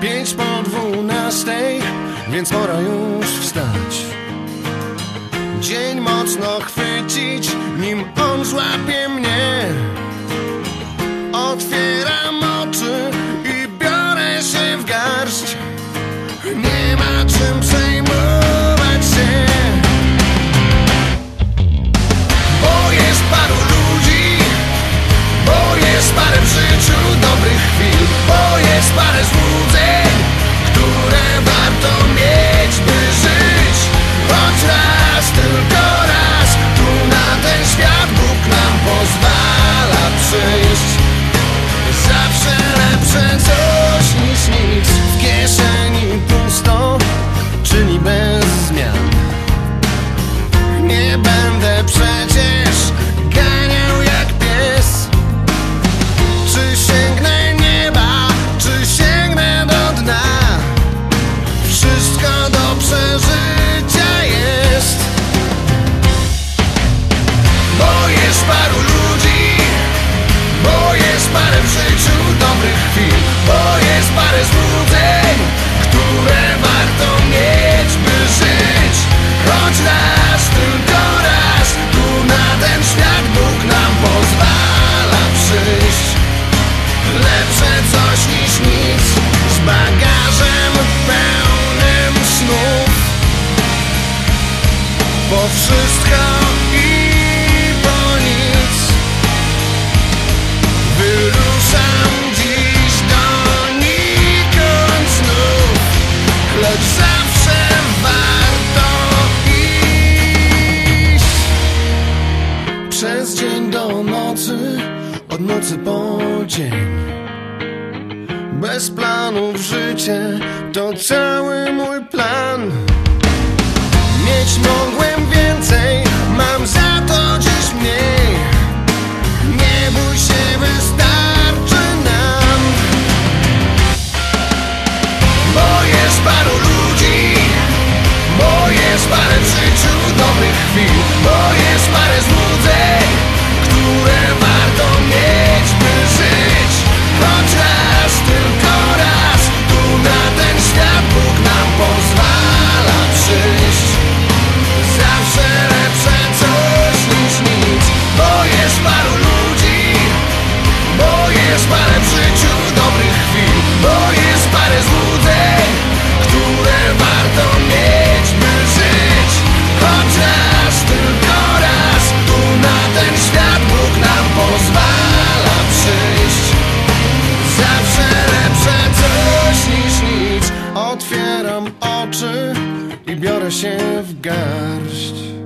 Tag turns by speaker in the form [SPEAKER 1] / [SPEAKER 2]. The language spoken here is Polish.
[SPEAKER 1] pięć po dwunastej, więc pora już wstać. Dzień mocno chwycić, nim on złapie wszystko i po nic. Wyruszam dziś donikąd znów. Lecz zawsze warto iść. Przez dzień do nocy, od nocy po dzień. Bez planów życie to cały mój Transparency wśród dobrych chwil biorę się w garść.